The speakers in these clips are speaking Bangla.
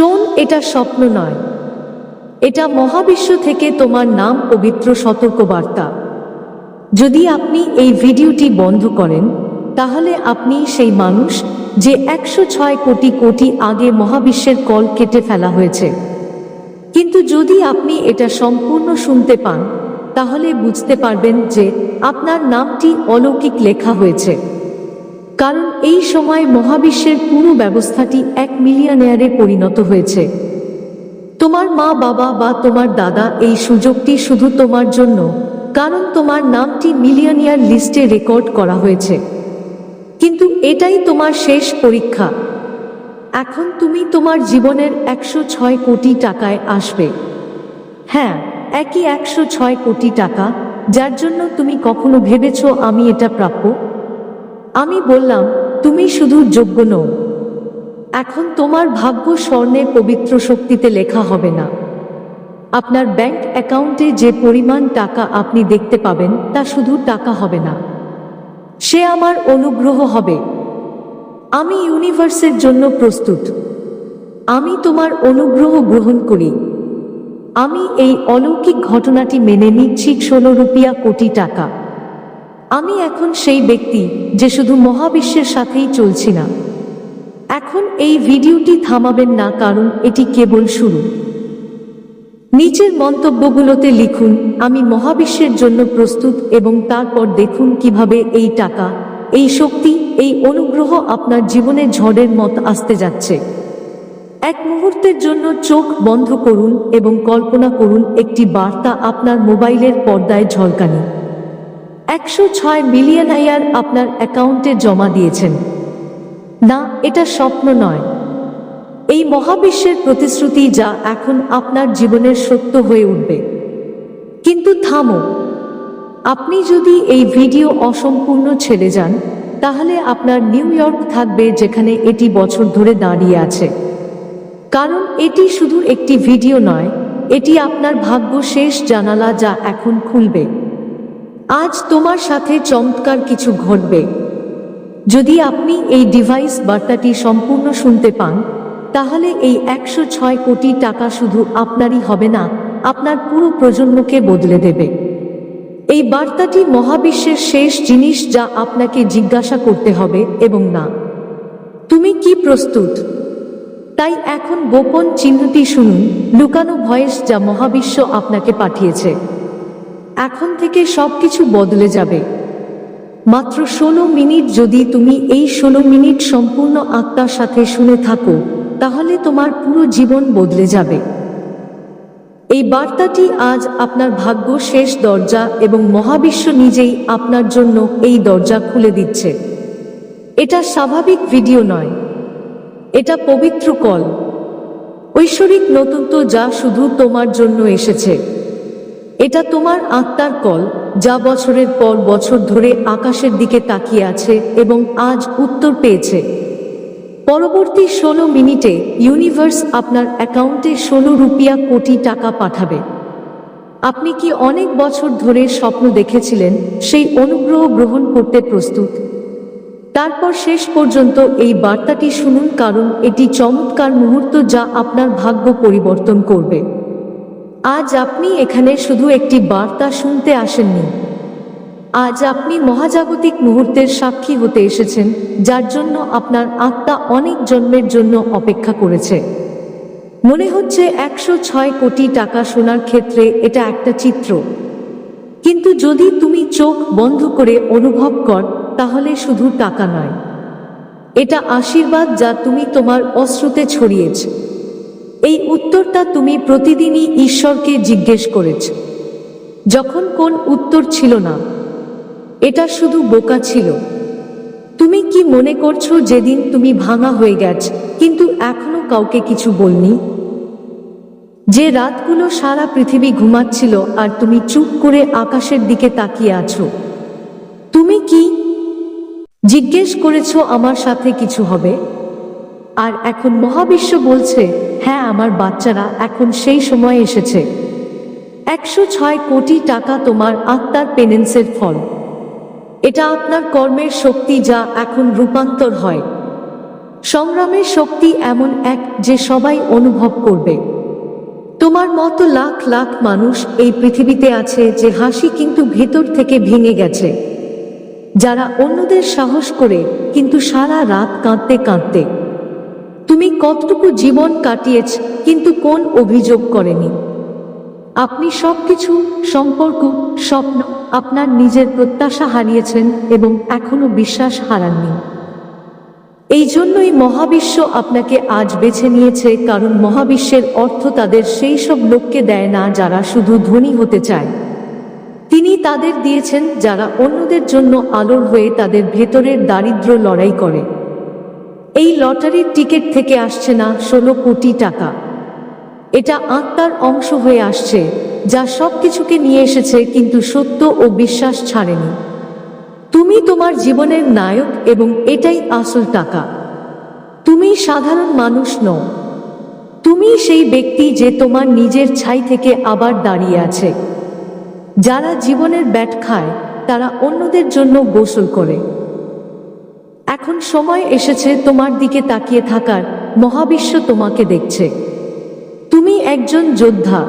শোন, এটা স্বপ্ন নয়। এটা মহাবিশ্ব থেকে তোমার নাম পবিত্র সতর্কবার্তা। যদি আপনি এই ভিডিওটি বন্ধ করেন, তাহলে আপনি সেই মানুষ যে একশো ছয় কোটি কোটি আগে মহাবিশ্বের কল কেটে ফেলা হয়েছে। কিন্তু যদি আপনি এটা সম্পূর্ণ শুনতে পান, তাহলে বুঝতে পারবেন যে আপনার নামটি অলৌকিক লেখা হয়েছে। কারণ এই সময় মহাবিশ্বের পুরো ব্যবস্থাটি এক মিলিয়নেয়ারে পরিণত হয়েছে। তোমার মা, বাবা বা তোমার দাদা এই সুযোগটি শুধু তোমার জন্য, কারণ তোমার নামটি মিলিয়নিয়ার লিস্টে রেকর্ড করা হয়েছে। কিন্তু এটাই তোমার শেষ পরীক্ষা। এখন তুমি তোমার জীবনের একশো ছয় কোটি টাকায় আসবে। হ্যাঁ একই একশো ছয় কোটি টাকা, যার জন্য তুমি কখনো ভেবেছ আমি এটা প্রাপ্য? আমি বললাম, তুমি শুধু যোগ্য নও। এখন তোমার ভাগ্য স্বর্ণের পবিত্র শক্তিতে লেখা হবে না। আপনার ব্যাংক অ্যাকাউন্টে যে পরিমাণ টাকা আপনি দেখতে পাবেন, তা শুধু টাকা হবে না। সে আমার অনুগ্রহ হবে। আমি ইউনিভার্সের জন্য প্রস্তুত। আমি তোমার অনুগ্রহ গ্রহণ করি। আমি এই অলৌকিক ঘটনাটি মেনে নিচ্ছি ষোলো রুপিয়া কোটি টাকা। আমি এখন সেই ব্যক্তি যে শুধু মহাবিশ্বের সাথেই চলছি না। এখন এই ভিডিওটি থামাবেন না, কারণ এটি কেবল শুরু। নিচের মন্তব্যগুলোতে লিখুন, আমি মহাবিশ্বের জন্য প্রস্তুত এবং তারপর দেখুন কীভাবে এই টাকা, এই শক্তি, এই অনুগ্রহ আপনার জীবনে ঝড়ের মত আসতে যাচ্ছে। এক মুহূর্তের জন্য চোখ বন্ধ করুন এবং কল্পনা করুন, একটি বার্তা আপনার মোবাইলের পর্দায় ঝলকানি। একশো ছয় মিলিয়ন আইয়ার আপনার অ্যাকাউন্টে জমা দিয়েছেন। না, এটা স্বপ্ন নয়। এই মহাবিশ্বের প্রতিশ্রুতি যা এখন আপনার জীবনের সত্য হয়ে উঠবে। কিন্তু থামো। আপনি যদি এই ভিডিও অসম্পূর্ণ ছেড়ে যান, তাহলে আপনার নিউ ইয়র্ক থাকবে যেখানে এটি বছর ধরে দাঁড়িয়ে আছে। কারণ এটি শুধু একটি ভিডিও নয়, এটি আপনার ভাগ্য শেষ জানালা যা এখন খুলবে। আজ তোমার সাথে চমৎকার কিছু ঘটবে। যদি আপনি এই ডিভাইস বার্তাটি সম্পূর্ণ শুনতে পান, তাহলে এই একশো ছয় কোটি টাকা শুধু আপনারই হবে না, আপনার পুরো প্রজন্মকে বদলে দেবে। এই বার্তাটি মহাবিশ্বের শেষ জিনিস যা আপনাকে জিজ্ঞাসা করতে হবে এবং না। তুমি কি প্রস্তুত? তাই এখন গোপন চিহ্নটি শুনুন, লুকানো ভয়েস যা মহাবিশ্ব আপনাকে পাঠিয়েছে। এখন থেকে সবকিছু বদলে যাবে। মাত্র ষোলো মিনিট যদি তুমি এই ষোলো মিনিট সম্পূর্ণ আত্মার সাথে শুনে থাকো, তাহলে তোমার পুরো জীবন বদলে যাবে। এই বার্তাটি আজ আপনার ভাগ্য শেষ দরজা এবং মহাবিশ্ব নিজেই আপনার জন্য এই দরজা খুলে দিচ্ছে। এটা স্বাভাবিক ভিডিও নয়। এটা পবিত্র কল। ঐশ্বরিক নতুন তো যা শুধু তোমার জন্য এসেছে। এটা তোমার আত্মার কল, যা বছরের পর বছর ধরে আকাশের দিকে তাকিয়ে আছে এবং আজ উত্তর পেয়েছে। পরবর্তী ষোলো মিনিটে ইউনিভার্স আপনার অ্যাকাউন্টে ষোলো রুপিয়া কোটি টাকা পাঠাবে। আপনি কি অনেক বছর ধরে স্বপ্ন দেখেছিলেন সেই অনুগ্রহ গ্রহণ করতে প্রস্তুত? তারপর শেষ পর্যন্ত এই বার্তাটি শুনুন, কারণ এটি চমৎকার মুহূর্ত যা আপনার ভাগ্য পরিবর্তন করবে। আজ আপনি এখানে শুধু একটি বার্তা শুনতে আসেননি। আজ আপনি মহাজাগতিক মুহূর্তের সাক্ষী হতে এসেছেন, যার জন্য আপনার আত্মা অনেক জন্মের জন্য অপেক্ষা করেছে। মনে হচ্ছে একশো ছয় কোটি টাকা শোনার ক্ষেত্রে এটা একটা চিত্র। কিন্তু যদি তুমি চোখ বন্ধ করে অনুভব কর, তাহলে শুধু টাকা নয়। এটা আশীর্বাদ যা তুমি তোমার অশ্রুতে ছড়িয়েছ। এই উত্তরটা তুমি প্রতিদিনই ঈশ্বরকে জিজ্ঞেস করেছ। যখন কোন উত্তর ছিল না, এটা শুধু বোকা ছিল। তুমি কি মনে করছ যেদিন তুমি ভাঙা হয়ে গেছ, কিন্তু এখনও কাউকে কিছু বলনি? যে রাতগুলো সারা পৃথিবী ঘুমাচ্ছিল আর তুমি চুপ করে আকাশের দিকে তাকিয়ে আছো। তুমি কি জিজ্ঞেস করেছ আমার সাথে কিছু হবে? আর এখন মহাবিশ্ব বলছে হ্যাঁ আমার বাচ্চারা এখন সেই সময় এসেছে। একশো ছয় কোটি টাকা তোমার আত্মার পেনেন্সের ফল। এটা আপনার কর্মের শক্তি যা এখন রূপান্তর হয়। সংগ্রামের শক্তি এমন এক যে সবাই অনুভব করবে। তোমার মতো লাখ লাখ মানুষ এই পৃথিবীতে আছে যে হাসি কিন্তু ভেতর থেকে ভেঙে গেছে। যারা অন্যদের সাহস করে, কিন্তু সারা রাত কাঁদতে কাঁদতে তুমি কতটুকু জীবন কাটিয়েছ, কিন্তু কোন অভিযোগ করেনি। আপনি সবকিছু, সম্পর্ক, স্বপ্ন আপনার নিজের প্রত্যাশা হারিয়েছেন এবং এখনও বিশ্বাস হারাননি। এই জন্যই মহাবিশ্ব আপনাকে আজ বেছে নিয়েছে, কারণ মহাবিশ্বের অর্থ তাদের সেই সব লোককে দেয় না যারা শুধু ধনী হতে চায়। তিনি তাদের দিয়েছেন যারা অন্যদের জন্য আলোর হয়ে তাদের ভেতরের দারিদ্র লড়াই করে। এই লটারির টিকিট থেকে আসছে না ষোলো কোটি টাকা। এটা আত্মার অংশ হয়ে আসছে, যা সব কিছুকে নিয়ে এসেছে কিন্তু সত্য ও বিশ্বাস ছাড়েনি। তুমি তোমার জীবনের নায়ক এবং এটাই আসল টাকা। তুমি সাধারণ মানুষ নও। তুমি সেই ব্যক্তি যে তোমার নিজের ছাই থেকে আবার দাঁড়িয়ে আছে। যারা জীবনের ব্যাট খায়, তারা অন্যদের জন্য গোসল করে। এখন সময় এসেছে তোমার দিকে তাকিয়ে থাকার। মহাবিশ্ব তোমাকে দেখছে। তুমি একজন যোদ্ধা।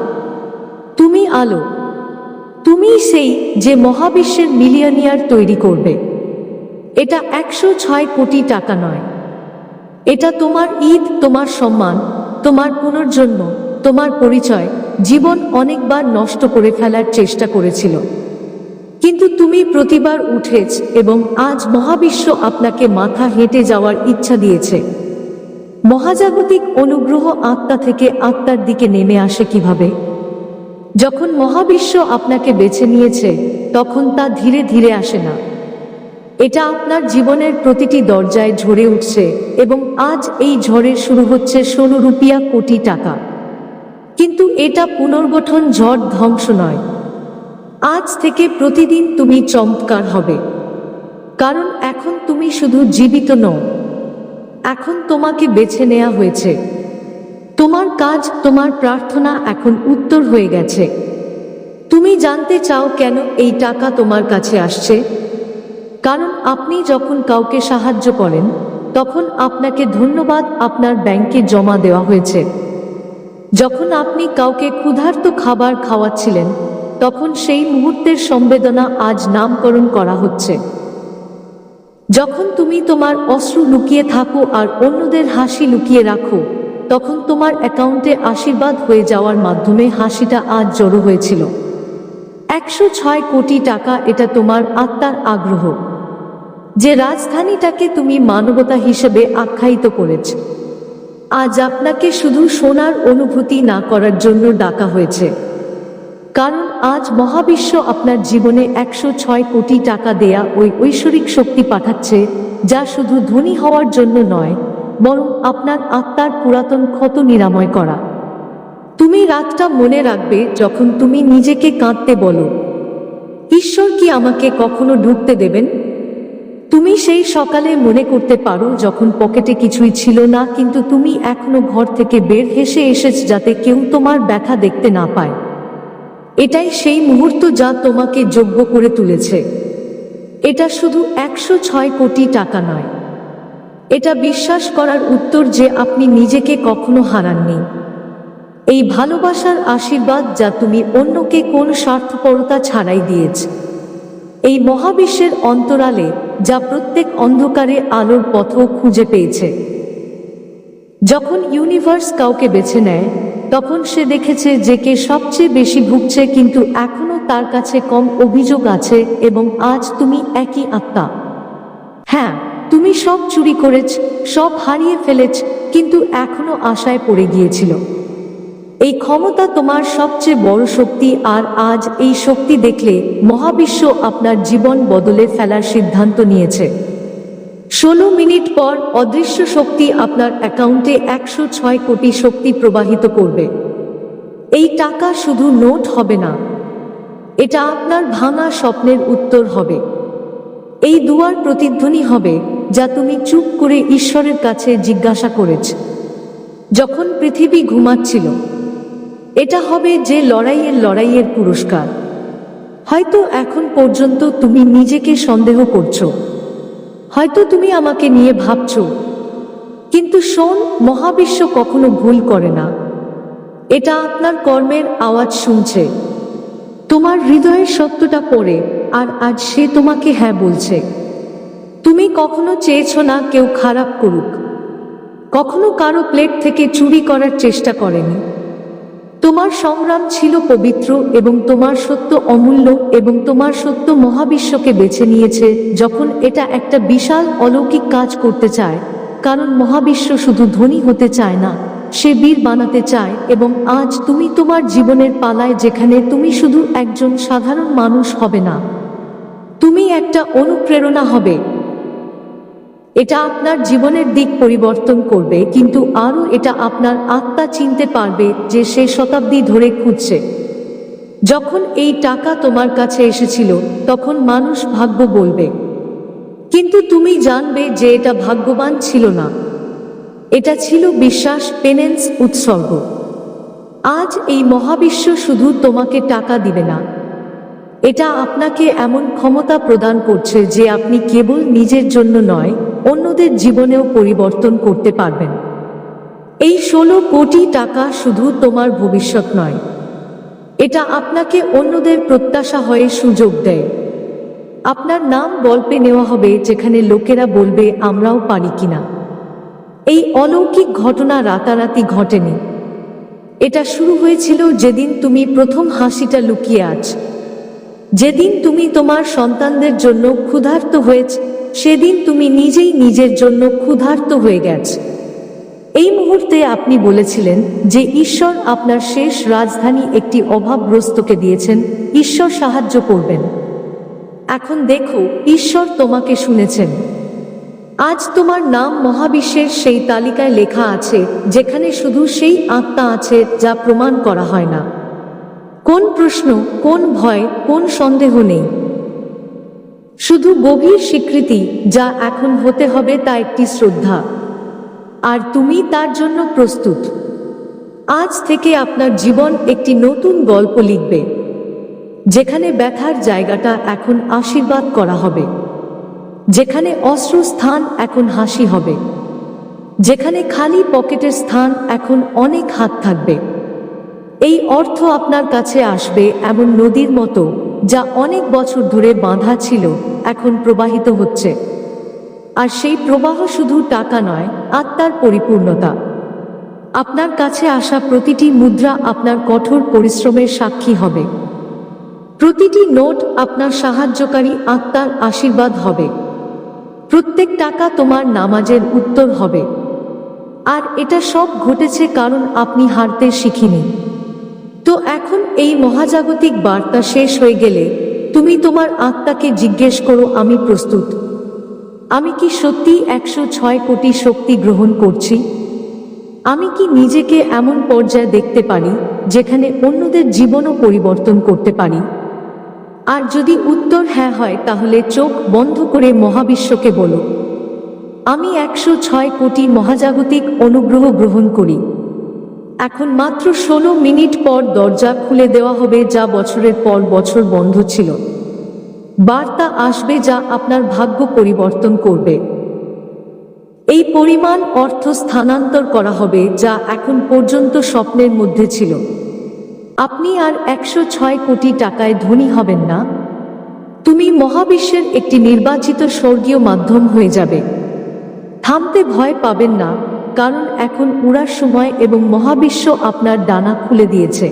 তুমি আলো। তুমি সেই যে মহাবিশ্বের মিলিয়নিয়ার তৈরি করবে। এটা একশো ছয় কোটি টাকা নয়। এটা তোমার ঈদ, তোমার সম্মান, তোমার পুনর্জন্ম, তোমার পরিচয়, জীবন অনেকবার নষ্ট করে ফেলার চেষ্টা করেছিল। কিন্তু তুমি প্রতিবার উঠেছ এবং আজ মহাবিশ্ব আপনাকে মাথা হেঁটে যাওয়ার ইচ্ছা দিয়েছে। মহাজাগতিক অনুগ্রহ আত্মা থেকে আত্মার দিকে নেমে আসে কীভাবে? যখন মহাবিশ্ব আপনাকে বেছে নিয়েছে, তখন তা ধীরে ধীরে আসে না। এটা আপনার জীবনের প্রতিটি দরজায় ঝরে উঠছে এবং আজ এই ঝড়ের শুরু হচ্ছে ষোলো রুপিয়া কোটি টাকা। কিন্তু এটা পুনর্গঠন ঝড় ধ্বংস নয়। আজ থেকে প্রতিদিন তুমি চমৎকার হবে। কারণ এখন তুমি শুধু জীবিত নও। এখন তোমাকে বেছে নেওয়া হয়েছে। তোমার কাজ, তোমার প্রার্থনা এখন উত্তর হয়ে গেছে। তুমি জানতে চাও কেন এই টাকা তোমার কাছে আসছে? কারণ আপনি যখন কাউকে সাহায্য করেন, তখন আপনাকে ধন্যবাদ আপনার ব্যাংকে জমা দেওয়া হয়েছে। যখন আপনি কাউকে ক্ষুধার্ত খাবার খাওয়াচ্ছিলেন তখন সেই মুহূর্তের সংবেদনা আজ নামকরণ করা হচ্ছে। যখন তুমি তোমার অশ্রু লুকিয়ে থাকো আর অন্যদের হাসি লুকিয়ে রাখো, তখন তোমার অ্যাকাউন্টে আশীর্বাদ হয়ে যাওয়ার মাধ্যমে হাসিটা আজ জড়ো হয়েছিল। একশো ছয় কোটি টাকা এটা তোমার আত্মার আগ্রহ, যে রাজধানীটাকে তুমি মানবতা হিসেবে আখ্যায়িত করেছ। আজ আপনাকে শুধু সোনার অনুভূতি না করার জন্য ডাকা হয়েছে। কারণ আজ মহাবিশ্ব আপনার জীবনে একশো ছয় কোটি টাকা দেয়া ওই ঐশ্বরিক শক্তি পাঠাচ্ছে, যা শুধু ধনী হওয়ার জন্য নয়, বরং আপনার আত্মার পুরাতন ক্ষত নিরাময় করা। তুমি রাতটা মনে রাখবে যখন তুমি নিজেকে কাঁদতে বলো, ঈশ্বর কি আমাকে কখনো ঢুকতে দেবেন? তুমি সেই সকালে মনে করতে পারো যখন পকেটে কিছুই ছিল না, কিন্তু তুমি এখনও ঘর থেকে বের হেসে এসেছ যাতে কেউ তোমার ব্যথা দেখতে না পায়। এটাই সেই মুহূর্ত যা তোমাকে যোগ্য করে তুলেছে। এটা শুধু একশো ছয় কোটি টাকা নয়। এটা বিশ্বাস করার উত্তর যে আপনি নিজেকে কখনো হারাননি। এই ভালোবাসার আশীর্বাদ যা তুমি অন্যকে কোন স্বার্থপরতা ছাড়াই দিয়েছ। এই মহাবিশ্বের অন্তরালে যা প্রত্যেক অন্ধকারে আলোর পথও খুঁজে পেয়েছে। যখন ইউনিভার্স কাউকে বেছে নেয় তখন সে দেখেছে যে কে সবচেয়ে বেশি ভুগছে, কিন্তু এখনও তার কাছে কম অভিযোগ আছে এবং আজ তুমি একই আত্মা। হ্যাঁ তুমি সব চুরি করেছ, সব হারিয়ে ফেলেছ, কিন্তু এখনও আশায় পড়ে গিয়েছিল। এই ক্ষমতা তোমার সবচেয়ে বড় শক্তি, আর আজ এই শক্তি দেখলে মহাবিশ্ব আপনার জীবন বদলে ফেলার সিদ্ধান্ত নিয়েছে। ষোলো মিনিট পর অদৃশ্য শক্তি আপনার অ্যাকাউন্টে একশো ছয় কোটি শক্তি প্রবাহিত করবে। এই টাকা শুধু নোট হবে না, এটা আপনার ভাঙা স্বপ্নের উত্তর হবে। এই দুয়ার প্রতিধ্বনি হবে যা তুমি চুপ করে ঈশ্বরের কাছে জিজ্ঞাসা করেছ, যখন পৃথিবী ঘুমাচ্ছিল। এটা হবে যে লড়াইয়ের লড়াইয়ের পুরস্কার। হয়তো এখন পর্যন্ত তুমি নিজেকে সন্দেহ করছ। হয়তো তুমি আমাকে নিয়ে ভাবছ, কিন্তু শোন, মহাবিশ্ব কখনো ভুল করে না। এটা আপনার কর্মের আওয়াজ শুনছে। তোমার হৃদয়ের সত্যটা পড়ে, আর আজ সে তোমাকে হ্যাঁ বলছে। তুমি কখনো চেয়েছো না কেউ খারাপ করুক। কখনো কারও প্লেট থেকে চুরি করার চেষ্টা করেনি। তোমার সংগ্রাম ছিল পবিত্র এবং তোমার সত্য অমূল্য এবং তোমার সত্য মহাবিশ্বকে বেছে নিয়েছে যখন এটা একটা বিশাল অলৌকিক কাজ করতে চায়। কারণ মহাবিশ্ব শুধু ধনী হতে চায় না, সে বীর বানাতে চায় এবং আজ তুমি তোমার জীবনের পালায় যেখানে তুমি শুধু একজন সাধারণ মানুষ হবে না। তুমি একটা অনুপ্রেরণা হবে। এটা আপনার জীবনের দিক পরিবর্তন করবে, কিন্তু আরও এটা আপনার আত্মা চিনতে পারবে যে সে শতাব্দী ধরে খুঁজছে। যখন এই টাকা তোমার কাছে এসেছিল, তখন মানুষ ভাগ্য বলবে। কিন্তু তুমি জানবে যে এটা ভাগ্যবান ছিল না। এটা ছিল বিশ্বাস পেনেন্স উৎসর্গ। আজ এই মহাবিশ্ব শুধু তোমাকে টাকা দিবে না এটা আপনাকে এমন ক্ষমতা প্রদান করছে যে আপনি কেবল নিজের জন্য নয়, অন্যদের জীবনেও পরিবর্তন করতে পারবেন। এই ষোলো কোটি টাকা শুধু তোমার ভবিষ্যৎ নয়। এটা আপনাকে অন্যদের প্রত্যাশা হয়ে সুযোগ দেয়। আপনার নাম গল্পে নেওয়া হবে যেখানে লোকেরা বলবে, আমরাও পারি কিনা? এই অলৌকিক ঘটনা রাতারাতি ঘটেনি। এটা শুরু হয়েছিল যেদিন তুমি প্রথম হাসিটা লুকিয়ে আছ। যেদিন তুমি তোমার সন্তানদের জন্য ক্ষুধার্ত হয়েছ, সেদিন তুমি নিজেই নিজের জন্য ক্ষুধার্ত হয়ে গেছ। এই মুহূর্তে আপনি বলেছিলেন যে ঈশ্বর আপনার শেষ রাজধানী একটি অভাবগ্রস্তকে দিয়েছেন, ঈশ্বর সাহায্য করবেন। এখন দেখো, ঈশ্বর তোমাকে শুনেছেন। আজ তোমার নাম মহাবিশ্বের সেই তালিকায় লেখা আছে, যেখানে শুধু সেই আত্মা আছে যা প্রমাণ করা হয় না। কোন প্রশ্ন, কোন ভয়, কোন সন্দেহ নেই। শুধু গভীর স্বীকৃতি যা এখন হতে হবে তা একটি শ্রদ্ধা। আর তুমি তার জন্য প্রস্তুত। আজ থেকে আপনার জীবন একটি নতুন গল্প লিখবে, যেখানে ব্যথার জায়গাটা এখন আশীর্বাদ করা হবে। যেখানে অস্ত্র স্থান এখন হাসি হবে। যেখানে খালি পকেটের স্থান এখন অনেক হাত থাকবে। এই অর্থ আপনার কাছে আসবে এমন নদীর মতো, যা অনেক বছর ধরে বাঁধা ছিল, এখন প্রবাহিত হচ্ছে। আর সেই প্রবাহ শুধু টাকা নয়, আত্মার পরিপূর্ণতা। আপনার কাছে আসা প্রতিটি মুদ্রা আপনার কঠোর পরিশ্রমের সাক্ষী হবে। প্রতিটি নোট আপনার সাহায্যকারী আত্মার আশীর্বাদ হবে। প্রত্যেক টাকা তোমার নামাজের উত্তর হবে। আর এটা সব ঘটেছে কারণ আপনি হারতে শিখিনি। তো এখন এই মহাজাগতিক বার্তা শেষ হয়ে গেলে তুমি তোমার আত্মাকে জিজ্ঞেস করো, আমি প্রস্তুত। আমি কি সত্যি একশো ছয় কোটি শক্তি গ্রহণ করছি? আমি কি নিজেকে এমন পর্যায়ে দেখতে পারি, যেখানে অন্যদের জীবনও পরিবর্তন করতে পারি? আর যদি উত্তর হ্যাঁ হয়, তাহলে চোখ বন্ধ করে মহাবিশ্বকে বলো। আমি একশো ছয় কোটি মহাজাগতিক অনুগ্রহ গ্রহণ করি। এখন মাত্র ষোলো মিনিট পর দরজা খুলে দেওয়া হবে যা বছরের পর বছর বন্ধ ছিল। বার্তা আসবে যা আপনার ভাগ্য পরিবর্তন করবে। এই পরিমাণ অর্থ স্থানান্তর করা হবে যা এখন পর্যন্ত স্বপ্নের মধ্যে ছিল। আপনি আর একশো ছয় কোটি টাকায় ধনী হবেন না। তুমি মহাবিশ্বের একটি নির্বাচিত স্বর্গীয় মাধ্যম হয়ে যাবে। থামতে ভয় পাবেন না। কারণ এখন উড়ার সময় এবং মহাবিশ্ব আপনার ডানা খুলে দিয়েছে।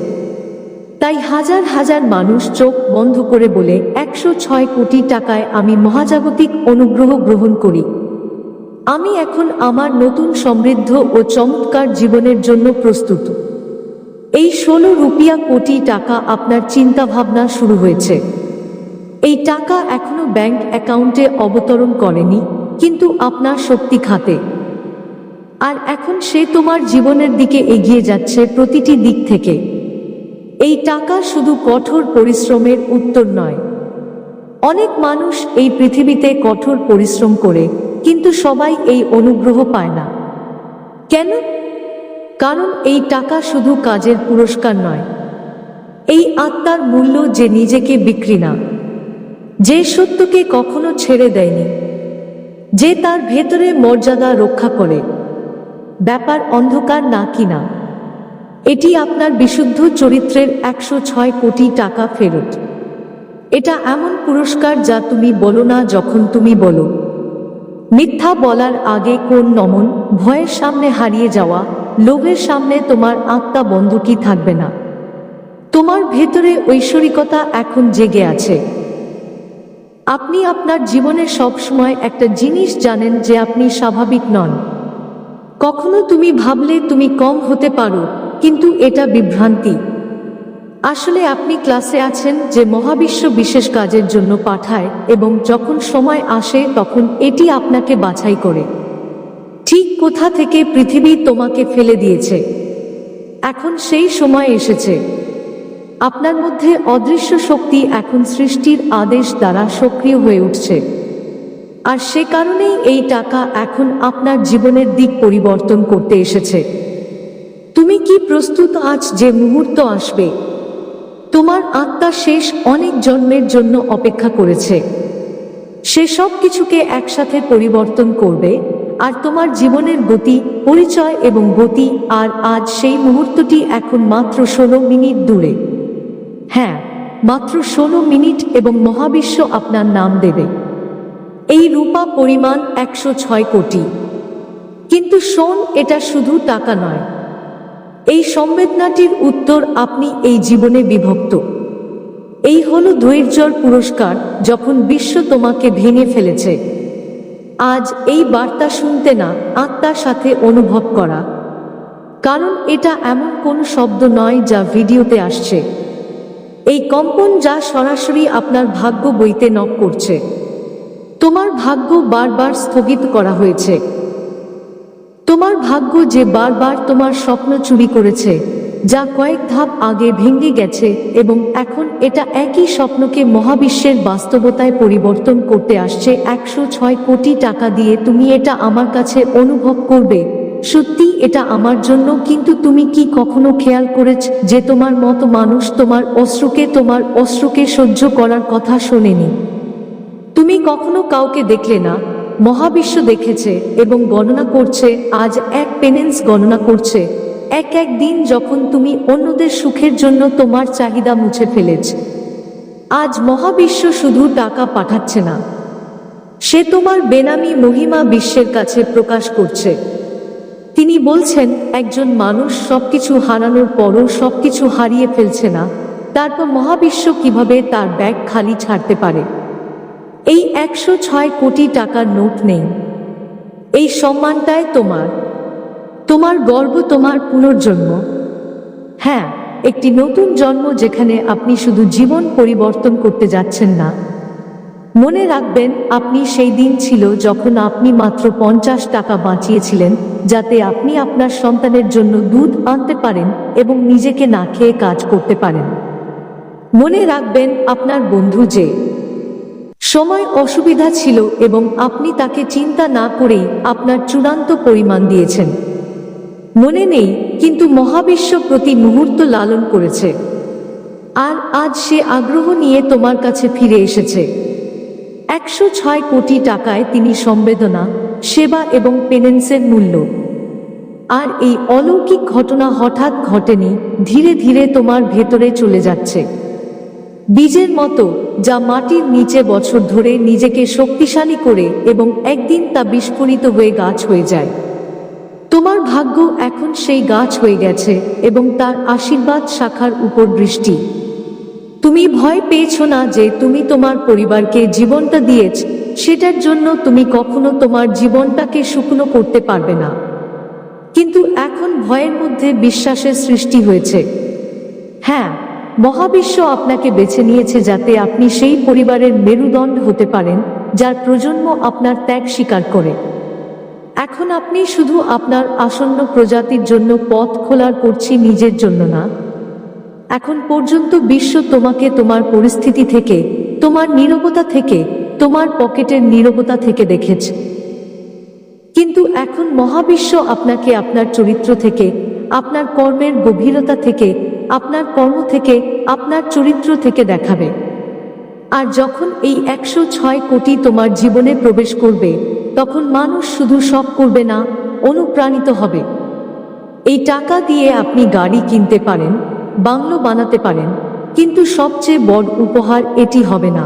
তাই হাজার হাজার মানুষ চোখ বন্ধ করে বলে, একশো ছয় কোটি টাকায় আমি মহাজাগতিক অনুগ্রহ গ্রহণ করি। আমি এখন আমার নতুন সমৃদ্ধ ও চমৎকার জীবনের জন্য প্রস্তুত। এই ষোলো রুপিয়া কোটি টাকা আপনার চিন্তা ভাবনা শুরু হয়েছে। এই টাকা এখনও ব্যাংক অ্যাকাউন্টে অবতরণ করেনি, কিন্তু আপনার শক্তি খাতে। আর এখন সে তোমার জীবনের দিকে এগিয়ে যাচ্ছে প্রতিটি দিক থেকে। এই টাকা শুধু কঠোর পরিশ্রমের উত্তর নয়। অনেক মানুষ এই পৃথিবীতে কঠোর পরিশ্রম করে, কিন্তু সবাই এই অনুগ্রহ পায় না। কেন? কারণ এই টাকা শুধু কাজের পুরস্কার নয়। এই আত্মার মূল্য যে নিজেকে বিক্রি না। যে সত্যকে কখনো ছেড়ে দেয়নি। যে তার ভেতরে মর্যাদা রক্ষা করে। ব্যাপার অন্ধকার না কিনা। এটি আপনার বিশুদ্ধ চরিত্রের একশো ছয় কোটি টাকা ফেরত। এটা এমন পুরস্কার যা তুমি বলো না যখন তুমি বলো। মিথ্যা বলার আগে কোন নমন, ভয়ের সামনে হারিয়ে যাওয়া, লোভের সামনে তোমার আত্মা বন্ধকি থাকবে না? তোমার ভেতরে ঐশ্বরিকতা এখন জেগে আছে। আপনি আপনার জীবনে সবসময় একটা জিনিস জানেন যে আপনি স্বাভাবিক নন। কখনো তুমি ভাবলে তুমি কম হতে পারো, কিন্তু এটা বিভ্রান্তি। আসলে আপনি ক্লাসে আছেন যে মহাবিশ্ব বিশেষ কাজের জন্য পাঠায় এবং যখন সময় আসে তখন এটি আপনাকে বাছাই করে। ঠিক কোথা থেকে পৃথিবী তোমাকে ফেলে দিয়েছে? এখন সেই সময় এসেছে। আপনার মধ্যে অদৃশ্য শক্তি এখন সৃষ্টির আদেশ দ্বারা সক্রিয় হয়ে উঠছে। আর সে কারণেই এই টাকা এখন আপনার জীবনের দিক পরিবর্তন করতে এসেছে। তুমি কি প্রস্তুত আজ যে মুহূর্ত আসবে? তোমার আত্মা শেষ অনেক জন্মের জন্য অপেক্ষা করেছে। সে সব কিছুকে একসাথে পরিবর্তন করবে আর তোমার জীবনের গতি, পরিচয় এবং গতি আর আজ সেই মুহূর্তটি এখন মাত্র ষোলো মিনিট দূরে। হ্যাঁ মাত্র ষোলো মিনিট এবং মহাবিশ্ব আপনার নাম দেবে। এই রূপা পরিমাণ একশো ছয় কোটি। কিন্তু শোন, এটা শুধু টাকা নয়। এই সংবেদনাটির উত্তর আপনি এই জীবনে বিভক্ত। এই হলো ধৈর্যর পুরস্কার যখন বিশ্ব তোমাকে ভেঙে ফেলেছে। আজ এই বার্তা শুনতে না, আত্মার সাথে অনুভব করা। কারণ এটা এমন কোন শব্দ নয় যা ভিডিওতে আসছে। এই কম্পন যা সরাসরি আপনার ভাগ্য বইতে নক করছে। তোমার ভাগ্য বারবার স্থগিত করা হয়েছে। তোমার ভাগ্য যে বারবার তোমার স্বপ্ন চুরি করেছে, যা কয়েক ধাপ আগে ভেঙে গেছে এবং এখন এটা একই স্বপ্নকে মহাবিশ্বের বাস্তবতায় পরিবর্তন করতে আসছে একশো ছয় কোটি টাকা দিয়ে। তুমি এটা আমার কাছে অনুভব করবে। সত্যি এটা আমার জন্য, কিন্তু তুমি কি কখনো খেয়াল করেছ যে তোমার মতো মানুষ তোমার অশ্রুকে তোমার অশ্রুকে সহ্য করার কথা শোনেনি? তুমি কখনো কাউকে দেখলে না? মহাবিশ্ব দেখেছে এবং গণনা করছে, আজ এক পেনেন্স গণনা করছে। এক এক দিন যখন তুমি অন্যদের সুখের জন্য তোমার চাহিদা মুছে ফেলেছ। আজ মহাবিশ্ব শুধু টাকা পাঠাচ্ছে না। সে তোমার বেনামি মহিমা বিশ্বের কাছে প্রকাশ করছে। তিনি বলছেন, একজন মানুষ সবকিছু হারানোর পরও সবকিছু হারিয়ে ফেলছে না। তারপর মহাবিশ্ব কীভাবে তার ব্যাগ খালি ছাড়তে পারে? এই একশো ছয় কোটি টাকার নোট নেই। এই সম্মানটাই তোমার। তোমার গর্ব তোমার পুনর্জন্ম। হ্যাঁ একটি নতুন জন্ম যেখানে আপনি শুধু জীবন পরিবর্তন করতে যাচ্ছেন না। মনে রাখবেন, আপনি সেই দিন ছিল যখন আপনি মাত্র পঞ্চাশ টাকা বাঁচিয়েছিলেন, যাতে আপনি আপনার সন্তানের জন্য দুধ আনতে পারেন এবং নিজেকে না খেয়ে কাজ করতে পারেন। মনে রাখবেন, আপনার বন্ধু যে সময় অসুবিধা ছিল এবং আপনি তাকে চিন্তা না করেই আপনার চূড়ান্ত পরিমাণ দিয়েছেন। মনে নেই, কিন্তু মহাবিশ্ব প্রতি মুহূর্ত লালন করেছে। আর আজ সে আগ্রহ নিয়ে তোমার কাছে ফিরে এসেছে। একশো ছয় কোটি টাকায় তিনি সম্বেদনা, সেবা এবং পেনেন্সের মূল্য। আর এই অলৌকিক ঘটনা হঠাৎ ঘটেনি, ধীরে ধীরে তোমার ভেতরে চলে যাচ্ছে। বীজের মতো যা মাটির নিচে বছর ধরে নিজেকে শক্তিশালী করে এবং একদিন তা বিস্ফোরিত হয়ে গাছ হয়ে যায়। তোমার ভাগ্য এখন সেই গাছ হয়ে গেছে এবং তার আশীর্বাদ শাখার উপর দৃষ্টি। তুমি ভয় পেয়েছ না যে তুমি তোমার পরিবারকে জীবনটা দিয়েছ, সেটার জন্য তুমি কখনো তোমার জীবনটাকে শুকনো করতে পারবে না। কিন্তু এখন ভয়ের মধ্যে বিশ্বাসের সৃষ্টি হয়েছে। হ্যাঁ মহাবিশ্ব আপনাকে বেছে নিয়েছে যাতে আপনি সেই পরিবারের মেরুদণ্ড হতে পারেন, যার প্রজন্ম আপনার ত্যাগ স্বীকার করে। এখন আপনি শুধু আপনার আসন্ন প্রজাতির জন্য পথ খোলার করছি নিজের জন্য না। এখন পর্যন্ত বিশ্ব তোমাকে তোমার পরিস্থিতি থেকে, তোমার নীরবতা থেকে, তোমার পকেটের নীরবতা থেকে দেখেছে। কিন্তু এখন মহাবিশ্ব আপনাকে আপনার চরিত্র থেকে, আপনার কর্মের গভীরতা থেকে আপনার কর্ম থেকে, আপনার চরিত্র থেকে দেখাবে। আর যখন এই একশো ছয় কোটি তোমার জীবনে প্রবেশ করবে, তখন মানুষ শুধু সব করবে না, অনুপ্রাণিত হবে। এই টাকা দিয়ে আপনি গাড়ি কিনতে পারেন, বাংলো বানাতে পারেন, কিন্তু সবচেয়ে বড় উপহার এটি হবে না।